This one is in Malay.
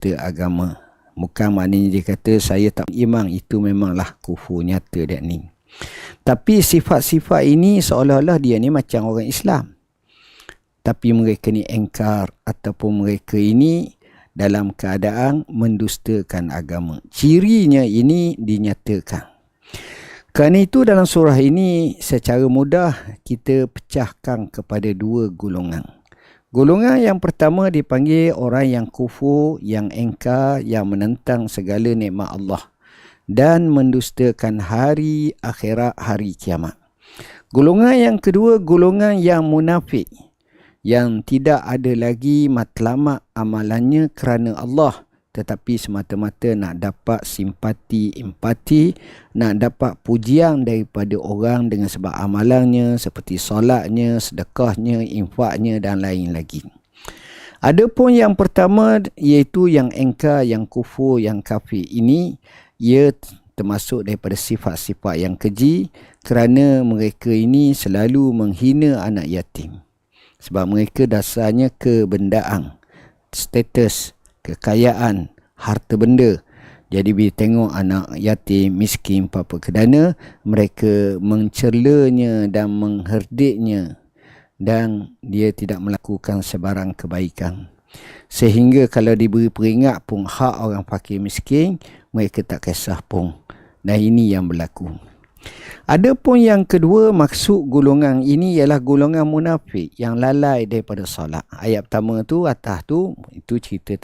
mendusta agama. Bukan maknanya dia kata saya tak iman itu memanglah kufur nyata dia ni. Tapi sifat-sifat ini seolah-olah dia ni macam orang Islam. Tapi mereka ni engkar ataupun mereka ini dalam keadaan mendustakan agama. Cirinya ini dinyatakan. Kerana itu dalam surah ini secara mudah kita pecahkan kepada dua golongan. Golongan yang pertama dipanggil orang yang kufur, yang engkar, yang menentang segala nikmat Allah dan mendustakan hari akhirat hari kiamat. Golongan yang kedua, golongan yang munafik yang tidak ada lagi matlamat amalannya kerana Allah tetapi semata-mata nak dapat simpati, empati, nak dapat pujian daripada orang dengan sebab amalannya seperti solatnya, sedekahnya, infaknya dan lain lagi. Adapun yang pertama iaitu yang engkar, yang kufur, yang kafir ini ia termasuk daripada sifat-sifat yang keji kerana mereka ini selalu menghina anak yatim. Sebab mereka dasarnya kebendaan, status, kekayaan, harta benda. Jadi bila tengok anak yatim, miskin, apa-apa kedana, mereka mencerlanya dan mengherdiknya dan dia tidak melakukan sebarang kebaikan. Sehingga kalau diberi peringat pun hak orang fakir miskin, mereka tak kisah pun. Dan ini yang berlaku. Adapun yang kedua maksud golongan ini ialah golongan munafik yang lalai daripada solat. Ayat pertama tu atas tu itu cerita